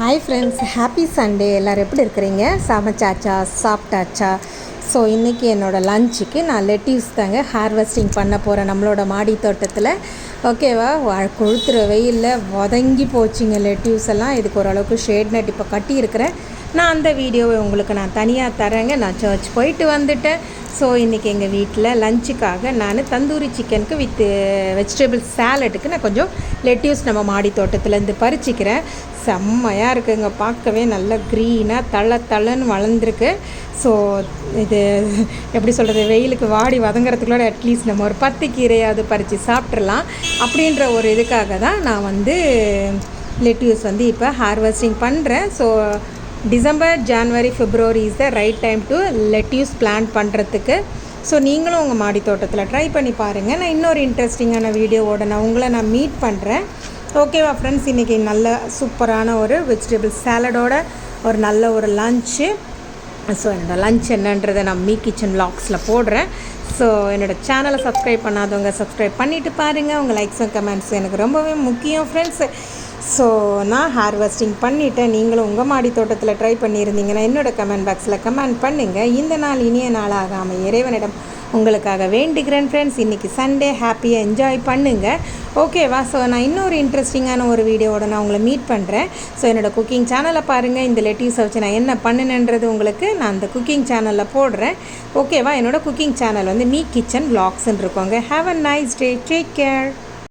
Hi friends happy Sunday எல்லோரும் எப்படி இருக்கிறீங்க? சமைச்சாச்சா? சாப்பிட்டாச்சா? ஸோ இன்றைக்கி என்னோடய லஞ்சுக்கு நான் லெட்டிவ்ஸ் தாங்க ஹார்வெஸ்டிங் பண்ண போகிறேன் நம்மளோட மாடி தோட்டத்தில். ஓகேவா கொளுத்துற வெயிலில் வதங்கி போச்சுங்க லெட்டிவ்ஸ் எல்லாம். இதுக்கு ஓரளவுக்கு ஷேட் நட் இப்போ கட்டியிருக்கிறேன். நான் அந்த வீடியோவை உங்களுக்கு நான் தனியாக தரேங்க. நான் சர்ச் போயிட்டு வந்துட்டேன். ஸோ இன்றைக்கி எங்கள் வீட்டில் லஞ்சுக்காக நான் தந்தூரி சிக்கனுக்கு வித் வெஜிடபிள் சேலட்டுக்கு நான் கொஞ்சம் லெட்டிவ்ஸ் நம்ம மாடி தோட்டத்துலேருந்து பறிச்சிக்கிறேன். செம்மையாக இருக்குதுங்க பார்க்கவே நல்ல க்ரீனாக தள்ள தள்ளன்னு வளர்ந்துருக்கு. ஸோ இது எப்படி சொல்கிறது வெயிலுக்கு வாடி வதங்குறதுக்குள்ளோட அட்லீஸ்ட் நம்ம ஒரு பத்து கீரையாவது பறித்து சாப்பிட்றலாம் அப்படின்ற ஒரு இதுக்காக தான் நான் வந்து லெட்யூஸ் வந்து இப்போ ஹார்வெஸ்டிங் பண்ணுறேன் so December January February is the right time to lettuce plan பண்ணுறதுக்கு ஸோ நீங்களும் உங்கள் மாடி தோட்டத்தில் ட்ரை பண்ணி பாருங்கள் நான் இன்னொரு இன்ட்ரெஸ்டிங்கான வீடியோவோட நான் உங்களை நான் மீட் பண்ணுறேன் ஓகேவா ஃப்ரெண்ட்ஸ் இன்றைக்கி நல்ல சூப்பரான ஒரு வெஜிடபிள் சாலடோட ஒரு நல்ல ஒரு லஞ்சு ஸோ என்னோடய லஞ்ச் என்னன்றதை நான் மீ கிச்சன் லாக்ஸில் போடுறேன். ஸோ என்னோடய சேனலை சப்ஸ்கிரைப் பண்ணாதவங்க சப்ஸ்கிரைப் பண்ணிவிட்டு பாருங்கள் உங்கள் லைக்ஸும் கமெண்ட்ஸ் எனக்கு ரொம்பவே முக்கியம் ஃப்ரெண்ட்ஸ் ஸோ நான் ஹார்வெஸ்டிங் பண்ணிவிட்டேன் நீங்களும் உங்கள் மாடி தோட்டத்தில் ட்ரை பண்ணியிருந்தீங்கன்னா என்னோடய கமெண்ட் பாக்ஸில் கமெண்ட் பண்ணுங்கள் இந்த நாள் இனிய நாளாகாமல் இறைவனிடம் உங்களுக்காக வேண்டிக்கிறேன் ஃப்ரெண்ட்ஸ் இன்றைக்கி சண்டே ஹாப்பியாக என்ஜாய் பண்ணுங்கள் ஓகேவா ஸோ நான் இன்னொரு இன்ட்ரெஸ்டிங்கான ஒரு வீடியோவோட நான் உங்களை மீட் பண்ணுறேன் ஸோ என்னோடய குக்கிங் சேனலை பாருங்கள் இந்த லெட்டிவ்ஸை வச்சு நான் என்ன பண்ணினேன்றது உங்களுக்கு நான் அந்த குக்கிங் சேனலில் போடுறேன். ஓகேவா என்னோடய குக்கிங் சேனல் வந்து மீ கிச்சன் பிளாக்ஸ்ன்னு இருக்கோங்க. Have a nice day take care